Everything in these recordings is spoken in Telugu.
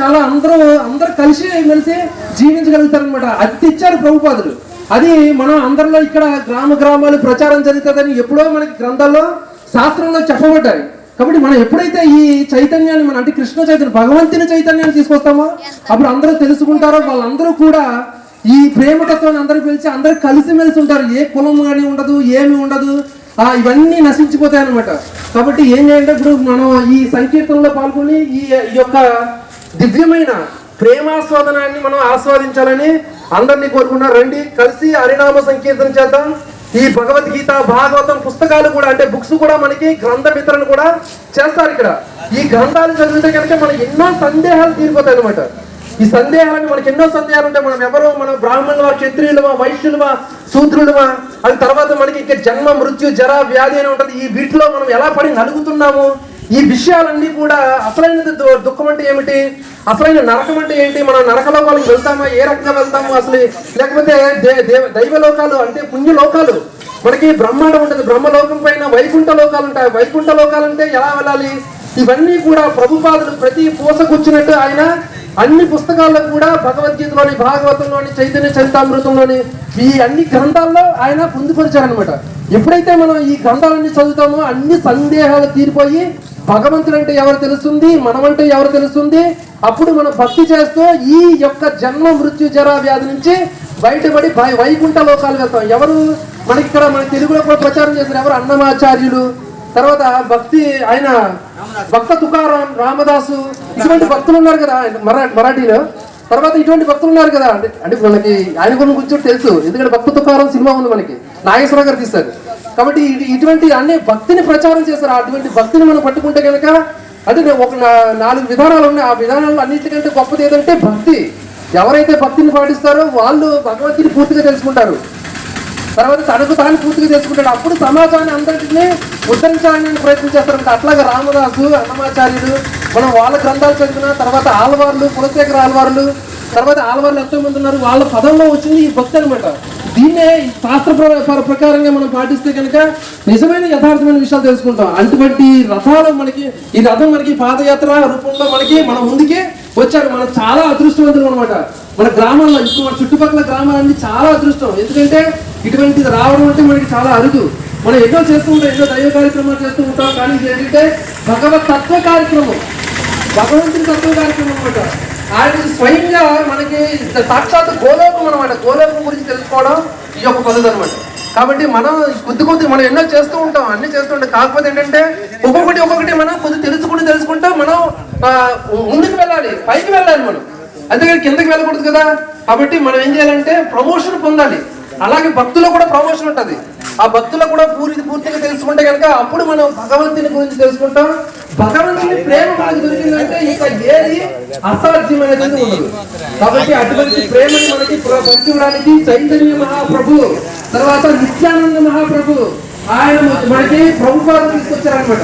చాలా అందరూ అందరూ కలిసి మెలిసి జీవించగలుగుతారనమాట అది తెచ్చారు ప్రభుపాదులు. అది మనం అందరిలో ఇక్కడ గ్రామ గ్రామాలు ప్రచారం జరుగుతుందని ఎప్పుడో మనకి గ్రంథాల్లో శాస్త్రంలో చెప్పబడ్డాయి. కాబట్టి మనం ఎప్పుడైతే ఈ చైతన్యాన్ని మనం అంటే కృష్ణ చైతన్యం భగవంతుని చైతన్యాన్ని తీసుకొస్తామో అప్పుడు అందరూ తెలుసుకుంటారో వాళ్ళందరూ కూడా ఈ ప్రేమతత్వాన్ని అందరూ పిలిచి అందరూ కలిసిమెలిసి ఉంటారు. ఏ కులం కానీ ఉండదు ఏమి ఉండదు. ఆ ఇవన్నీ నశించిపోతాయి అనమాట కాబట్టి ఏం చేయాలంటే ఇప్పుడు మనం ఈ సంకీర్తనలో పాల్గొని ఈ యొక్క దివ్యమైన ప్రేమాస్వాదనాన్ని మనం ఆస్వాదించాలని అందరినీ కోరుకున్నారు రండి కలిసి హరినామ సంకీర్తన చేద్దాం. ఈ భగవద్గీత భాగవతం పుస్తకాలు కూడా అంటే బుక్స్ కూడా మనకి గ్రంథ వితరణ కూడా చేస్తారు ఇక్కడ. ఈ గ్రంథాలు చదివితే కనుక మనకి ఎన్నో సందేహాలు తీరిపోతాయి అనమాట ఈ సందేహాలని మనకి ఎన్నో సందేహాలు ఉంటాయి. మనం ఎవరో మనం బ్రాహ్మణులు క్షత్రియులమా వైశ్యులవా శూద్రులమా అది తర్వాత మనకి ఇంకా జన్మ మృత్యు జర వ్యాధి అని ఉంటుంది. ఈ వీటిలో మనం ఎలా పడి నలుగుతున్నాము? ఈ విషయాలన్నీ కూడా అసలైనది దు- దుఃఖం అంటే ఏమిటి? అసలైన నరకం అంటే ఏంటి? మనం నరకలోకాలకు వెళ్తామా? ఏ రకంగా వెళ్తాము అసలు? లేకపోతే దే- దేవ- దైవ లోకాలు అంటే పుణ్య లోకాలు. మనకి బ్రహ్మాండం ఉంటుంది. బ్రహ్మలోకం పైన వైకుంఠ లోకాలు ఉంటాయి. వైకుంఠ లోకాలు అంటే ఎలా వెళ్ళాలి? ఇవన్నీ కూడా ప్రభుపాదులు ప్రతి పూస కూర్చున్నట్టు ఆయన అన్ని పుస్తకాల్లో కూడా భగవద్గీతలోని భాగవతంలోని చైతన్య చరితామృతంలోని ఈ అన్ని గ్రంథాల్లో ఆయన పొందుపరిచారనమాట ఎప్పుడైతే మనం ఈ గ్రంథాలన్నీ చదువుతామో అన్ని సందేహాలు తీరిపోయి భగవంతుడు అంటే ఎవరు తెలుస్తుంది? మనమంటే ఎవరు తెలుస్తుంది? అప్పుడు మనం భక్తి చేస్తూ ఈ యొక్క జన్మ మృత్యు జరా వ్యాధి నుంచి బయటపడి వై- వైకుంఠ లోకాలు వెళ్తాం. ఎవరు? మనకి ఇక్కడ మన తెలుగులో కూడా ప్రచారం చేశారు. ఎవరు? అన్నమాచార్యులు. తర్వాత భక్తి ఆయన భక్త తుకారాం రామదాసు ఇటువంటి భక్తులు ఉన్నారు కదా మరా మరాఠీలో. తర్వాత ఇటువంటి భక్తులు ఉన్నారు కదా అంటే అంటే మనకి ఆయన గురించి తెలుసు. ఎందుకంటే భక్త తుకారం సినిమా ఉంది మనకి. నాగేశ్వర గారు తీస్తారు కాబట్టి ఇటువంటి అన్ని భక్తిని ప్రచారం చేస్తారు అటువంటి భక్తిని మనం పట్టుకుంటే కనుక అంటే ఒక నాలుగు విధానాలు ఉన్నాయి. ఆ విధానాలు అన్నింటికంటే గొప్పది ఏదంటే భక్తి. ఎవరైతే భక్తిని పాటిస్తారో వాళ్ళు భగవంతుని పూర్తిగా తెలుసుకుంటారు. తర్వాత తనకు తాను పూర్తిగా తెలుసుకుంటాడు. అప్పుడు సమాజాన్ని అందరికీ ఉద్ధరించాలని ప్రయత్నం చేస్తారు అట్లాగే రామదాసు అన్నమాచార్యులు మనం వాళ్ళ గ్రంథాలు చదివిన తర్వాత ఆలవార్లు కులశేఖర ఆలవార్లు తర్వాత ఆలవార్లు ఎంతోమంది ఉన్నారు. వాళ్ళ పదంలో వచ్చింది ఈ భక్తి అనమాట దీన్నే శాస్త్ర ప్రకారంగా మనం పాటిస్తే కనుక నిజమైన యథార్థమైన విషయాలు తెలుసుకుంటాం. అటువంటి రథాలు మనకి ఈ రథం మనకి పాదయాత్ర రూపంలో మనకి మన ముందుకే వచ్చారు. మనం చాలా అదృష్టవంతులు అనమాట మన గ్రామాల్లో ఇప్పుడు మన చుట్టుపక్కల గ్రామాలన్నీ చాలా అదృష్టం. ఎందుకంటే ఇటువంటిది రావడం అంటే మనకి చాలా అరుదు. మనం ఎన్నో చేస్తూ ఉంటాం ఎన్నో దైవ కార్యక్రమాలు చేస్తూ ఉంటాం. కానీ ఏంటంటే భగవత్ తత్వ కార్యక్రమం. భగవంతుని తత్వ కార్యక్రమం అనమాట ఆయన స్వయంగా మనకి సాక్షాత్ గోలోకం అనమాట గోలోకం గురించి తెలుసుకోవడం ఈ యొక్క పద్ధతి అనమాట కాబట్టి మనం కొద్ది కొద్ది మనం ఎన్నో చేస్తూ ఉంటాం అన్ని చేస్తూ ఉంటాం. కాకపోతే ఏంటంటే ఒక్కొక్కటి ఒక్కొక్కటి మనం కొద్ది తెలుసుకుంటూ తెలుసుకుంటా మనం ముందుకు వెళ్ళాలి పైకి వెళ్ళాలి మనం. అంతేగాని కిందకి వెళ్ళకూడదు కదా. కాబట్టి మనం ఏం చేయాలంటే ప్రమోషన్ పొందాలి. అలాగే భక్తులో కూడా ప్రమోషన్ ఉంటుంది. ఆ భక్తుల కూడా పూర్తి పూర్తిగా తెలుసుకుంటే కనుక అప్పుడు మనం భగవంతుని గురించి తెలుసుకుంటాం. భగవంతుని ప్రేమ మనకు దొరికిందంటే ఇక ఏది అసాధ్యమైనది ఉండదు. కాబట్టి అటువంటి ప్రేమని మనకి పంచడానికి చైతన్య మహాప్రభు తర్వాత నిత్యానంద మహాప్రభు ఆయన మనకి ప్రభుపాదం తీసుకొచ్చారనమాట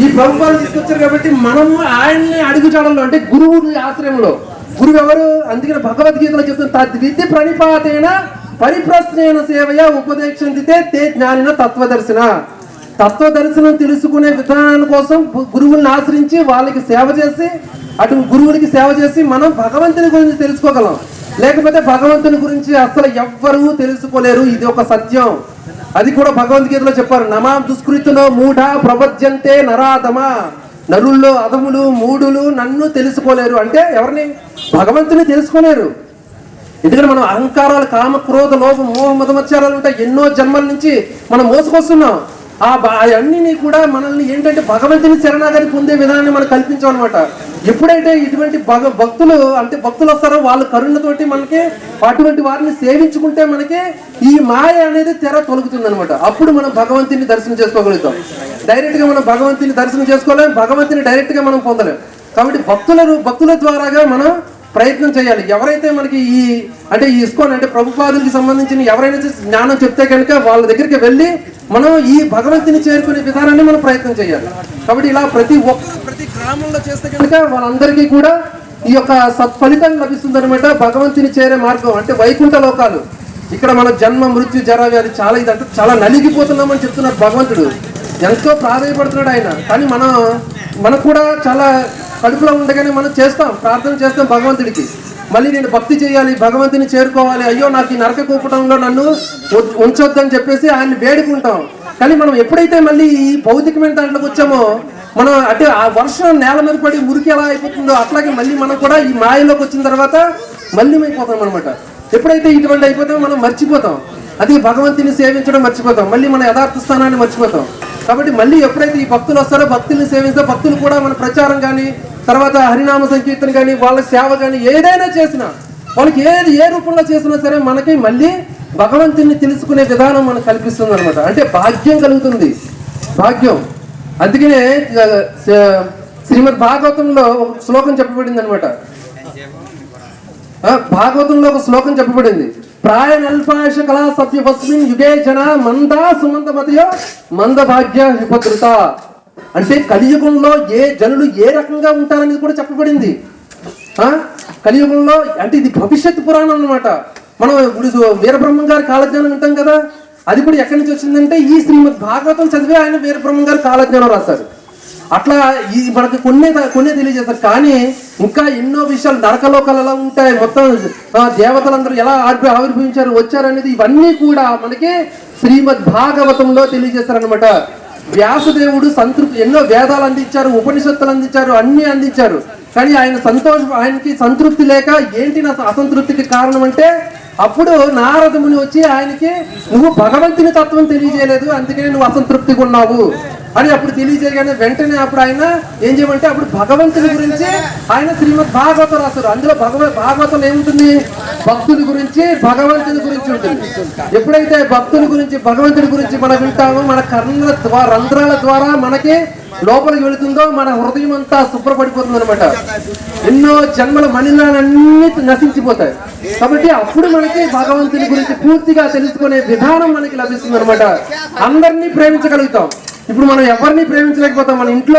ఈ ప్రభుపాదం తీసుకొచ్చారు కాబట్టి మనము ఆయన్ని అడుగుచాడంలో అంటే గురువుని ఆశ్రయంలో. గురువు ఎవరు అందుకని భగవద్గీతలో చెప్తుంది తద్విద్య ప్రణిపాతేన పరిప్రశ్నేన సేవయ ఉపదేశందితే తే జ్ఞానిన తత్వదర్శన. తత్వ దర్శనం తెలుసుకునే విధానం కోసం గురువుల్ని ఆశ్రయించి వాళ్ళకి సేవ చేసి అటు గురువులకి సేవ చేసి మనం భగవంతుని గురించి తెలుసుకోగలం. లేకపోతే భగవంతుని గురించి అసలు ఎవ్వరూ తెలుసుకోలేరు. ఇది ఒక సత్యం. అది కూడా భగవద్గీతలో చెప్పారు. నమా దుష్కృతిలో మూఢ ప్రపద్యంతే నరాధమ. నరుల్లో అధములు మూడులు నన్ను తెలుసుకోలేరు. అంటే ఎవరిని? భగవంతుని తెలుసుకోలేరు. ఎందుకంటే మనం అహంకారాలు కామ క్రోధ లోభం మోహ మదమత్యాలు ఉంటాయి. ఎన్నో జన్మల నుంచి మనం మోసుకొస్తున్నాం. ఆ బ- అవన్నీ కూడా మనల్ని ఏంటంటే భగవంతుని శరణాగతి పొందే విధానాన్ని మనం కల్పించామన్నమాట. ఎప్పుడైతే ఇటువంటి భగ భక్తులు అంటే భక్తులు వస్తారో వాళ్ళ కరుణతోటి మనకి అటువంటి వారిని సేవించుకుంటే మనకి ఈ మాయ అనేది తెర తొలుగుతుంది అనమాట అప్పుడు మనం భగవంతుని దర్శనం చేసుకోగలుగుతాం. డైరెక్ట్గా మనం భగవంతుని దర్శనం చేసుకోలేం భగవంతుని డైరెక్ట్గా మనం పొందలేం. కాబట్టి భక్తుల భక్తుల ద్వారాగా మనం ప్రయత్నం చేయాలి. ఎవరైతే మనకి ఈ అంటే ఈ ఇస్కోన్ అంటే ప్రభుపాదులకి సంబంధించిన ఎవరైనా జ్ఞానం చెప్తే కనుక వాళ్ళ దగ్గరికి వెళ్ళి మనం ఈ భగవంతుని చేరుకునే విధానాన్ని మనం ప్రయత్నం చేయాలి. కాబట్టి ఇలా ప్రతి ఒక్క ప్రతి గ్రామంలో చేస్తే కనుక వాళ్ళందరికీ కూడా ఈ యొక్క సత్ఫలితం లభిస్తుంది అనమాట భగవంతుని చేరే మార్గం అంటే వైకుంఠ లోకాలు. ఇక్కడ మన జన్మ మృత్యు జర వ్యాధి చాలా ఇదంటే చాలా నలిగిపోతున్నామని చెప్తున్నాడు భగవంతుడు. ఎంతో ప్రాధాన్యపడుతున్నాడు ఆయన. కానీ మనం మనకు కూడా చాలా కడుపులో ఉండగానే మనం చేస్తాం ప్రార్థన చేస్తాం భగవంతుడికి. మళ్ళీ నేను భక్తి చేయాలి భగవంతుని చేరుకోవాలి. అయ్యో నాకు ఈ నరక కూపటంలో నన్ను ఉంచొద్దని చెప్పేసి ఆయన్ని వేడుకుంటాం. కానీ మనం ఎప్పుడైతే మళ్ళీ ఈ భౌతికమైన దాంట్లోకి వచ్చామో మనం అంటే ఆ వర్షం నేల మీద పడి మురికి ఎలా అయిపోతుందో అట్లాగే మళ్ళీ మనం కూడా ఈ మాయలోకి వచ్చిన తర్వాత మళ్ళీ అయిపోతాం అనమాట ఎప్పుడైతే ఇటువంటి అయిపోతామో మనం మర్చిపోతాం. అది భగవంతుని సేవించడం మర్చిపోతాం. మళ్ళీ మన యథార్థ స్థానాన్ని మర్చిపోతాం. కాబట్టి మళ్ళీ ఎప్పుడైతే ఈ భక్తులు వస్తారో భక్తుల్ని సేవిస్తే భక్తులు కూడా మన ప్రచారం కానీ తర్వాత హరినామ సంకీర్తన కానీ వాళ్ళ సేవ కానీ ఏదైనా చేసినా వాళ్ళకి ఏది ఏ రూపంలో చేసినా సరే మనకి మళ్ళీ భగవంతుని తెలుసుకునే విధానం మనకు కల్పిస్తుంది అనమాట అంటే భాగ్యం కలుగుతుంది. భాగ్యం. అందుకనే శ్రీమద్ భాగవతంలో ఒక శ్లోకం చెప్పబడింది అనమాట భాగవతంలో ఒక శ్లోకం చెప్పబడింది. ప్రాయ నల్పాశ కళా సత్య వస్మిన్ యుగే జన మంద సుమంత మతయో మంద భాగ్య విపద్రుత. అంటే కలియుగంలో ఏ జనులు ఏ రకంగా ఉంటారనేది కూడా చెప్పబడింది. కలియుగంలో అంటే ఇది భవిష్యత్ పురాణం అనమాట మనం ఇప్పుడు వీరబ్రహ్మం గారి కాలజ్ఞానం వింటాం కదా అది కూడా ఎక్కడి నుంచి వచ్చిందంటే ఈ శ్రీమద్ భాగవతం చదివి ఆయన వీరబ్రహ్మం గారు కాలజ్ఞానం రాస్తారు అట్లా ఈ మనకి కొన్ని కొన్ని తెలియజేస్తారు. కానీ ఇంకా ఎన్నో విషయాలు నరకలోకాలు ఎలా ఉంటాయి. మొత్తం దేవతలందరూ ఎలా ఆవిర్భ- ఆవిర్భవించారు వచ్చారు అనేది ఇవన్నీ కూడా మనకి శ్రీమద్ భాగవతంలో తెలియజేస్తారనమాట వ్యాసదేవుడు సంతృప్తి ఎన్నో వేదాలు అందించారు ఉపనిషత్తులు అందించారు అన్ని అందించారు. కానీ ఆయన సంతోషం ఆయనకి సంతృప్తి లేక ఏంటి నా అసంతృప్తికి కారణం అంటే అప్పుడు నారదముని వచ్చి ఆయనకి నువ్వు భగవంతుని తత్వం తెలియజేయలేదు అందుకనే నువ్వు అసంతృప్తిగా ఉన్నావు. అని అప్పుడు తెలియజేయగానే వెంటనే అప్పుడు ఆయన ఏం చేయమంటే అప్పుడు భగవంతుని గురించి ఆయన శ్రీమద్ భాగవతం రాశారు. అందులో భగవ భాగవతం ఏముంటుంది? భక్తుని గురించి భగవంతుని గురించి ఉంటుంది. ఎప్పుడైతే భక్తుని గురించి భగవంతుని గురించి మనం వింటామో మన కర్ణ ద్వారా రంధ్రాల ద్వారా మనకి లోపలికి వెళుతుందో మన హృదయం అంతా శుభ్రపడిపోతుంది అనమాట ఎన్నో జన్మల మణిలన్నీ నశించిపోతాయి. కాబట్టి అప్పుడు మనకి భగవంతుని గురించి పూర్తిగా తెలుసుకునే విధానం మనకి లభిస్తుంది అనమాట అందరినీ ప్రేమించగలుగుతాం. ఇప్పుడు మనం ఎవరిని ప్రేమించలేకపోతాం? మన ఇంట్లో